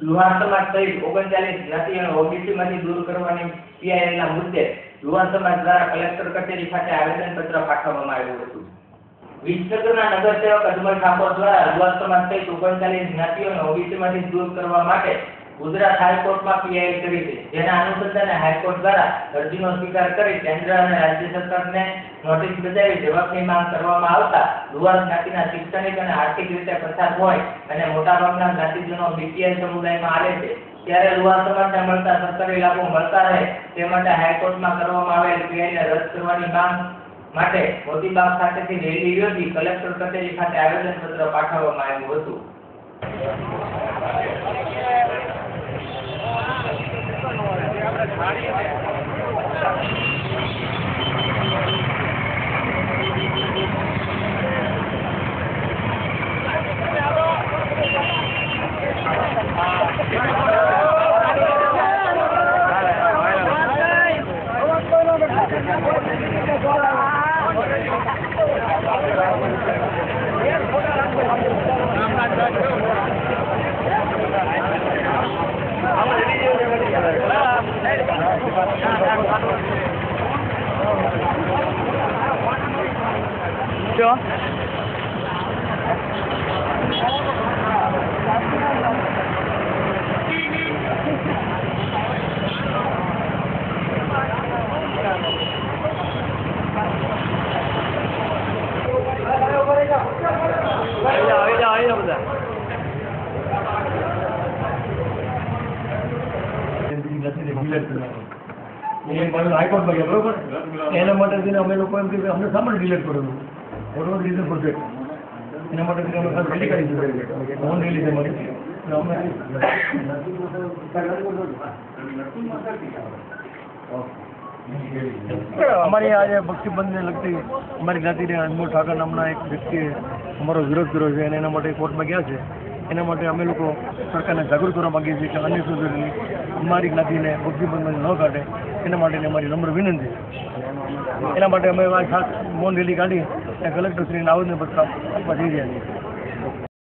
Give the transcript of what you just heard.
લુહાર સમાજ સહિત ઓગણચાલીસ જ્ઞાતિ અને ઓબીસી માંથી દૂર કરવાની PIL ના મુદ્દે લુહાર સમાજ દ્વારા કલેક્ટર કચેરી ખાતે આવેદનપત્ર પાઠવવામાં આવ્યું હતું. વિસનગરના નગરસેવક અજમલ ઠાકોર દ્વારા લુહાર સમાજ સહિત ઓગણચાલીસ જ્ઞાતિઓ અને ઓબીસી માંથી દૂર કરવા માટે ગુજરાત હાઈકોર્ટમાં પીઆઈ કરી છે. જેના અનુસંધાને હાઈકોર્ટ દ્વારા અરજીનો સ્વીકાર કરી કેન્દ્ર અને રાજ્ય સરકારને નોટિસ બજાવી જવાબની માંગ કરવામાં આવતા લુહાર જ્ઞાતિના શૈક્ષણિક અને આર્થિક રીતે પછાત હોય અને મોટાભાગના જ્ઞાતિજનો બીપીએલ સમુદાયમાં આવે છે. ત્યારે લુહાર સમાજને મળતા સરકારી લાભો મળતા રહે તે માટે હાઈકોર્ટમાં કરવામાં આવેલ પીઆઈને રદ કરવાની માંગ માટે મોતીબાગ ખાતેથી રેલી યોજી કલેક્ટર કચેરી ખાતે આવેદનપત્ર પાઠવવામાં આવ્યું હતું. 哪里有卖 chưa Gracias. ગયા, બરોબર? એના માટે થઈને અમે લોકો એમ કે અમને સામાન ડિલેટ કરેલું બરોબર રીઝન ફોર એના માટે થઈને અમે રેલી કરી દીધું. ફોન રેલી છે મારી અમે અમારી આજે ભક્તિબંધને લગતી અમારી જ્ઞાતિને અનમોલ ઠાકર નામના એક વ્યક્તિએ અમારો વિરોધ કર્યો છે અને એના માટે કોર્ટમાં ગયા છે. એના માટે અમે લોકો સરકારને જાગૃત કરવા માગીએ છીએ કે અન્ય સુધીની અમારી જ્ઞાતિને ભક્તિબંધને ન કાઢે. એના માટેની અમારી નમ્ર વિનંતી એના માટે અમે ખાસ મૌન રેલી કાઢી કલેક્ટરશ્રીને આવેદનપત્ર આપવા જઈ રહ્યા છીએ.